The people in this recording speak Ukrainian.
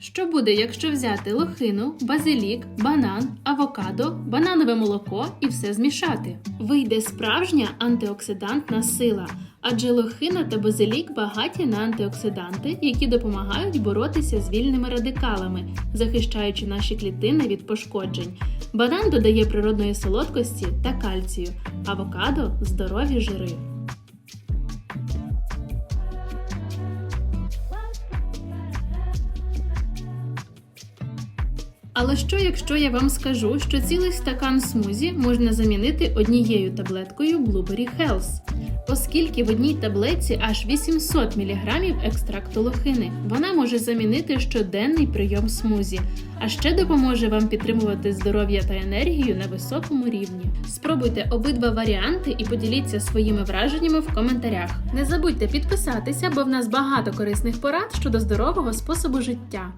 Що буде, якщо взяти лохину, базилік, банан, авокадо, бананове молоко і все змішати? Вийде справжня антиоксидантна сила, адже лохина та базилік багаті на антиоксиданти, які допомагають боротися з вільними радикалами, захищаючи наші клітини від пошкоджень. Банан додає природної солодкості та кальцію, авокадо здорові жири. Але що, якщо я вам скажу, що цілий стакан смузі можна замінити однією таблеткою Blueberry Health? Оскільки в одній таблетці аж 800 мг екстракту лохини, вона може замінити щоденний прийом смузі, а ще допоможе вам підтримувати здоров'я та енергію на високому рівні. Спробуйте обидва варіанти і поділіться своїми враженнями в коментарях. Не забудьте підписатися, бо в нас багато корисних порад щодо здорового способу життя.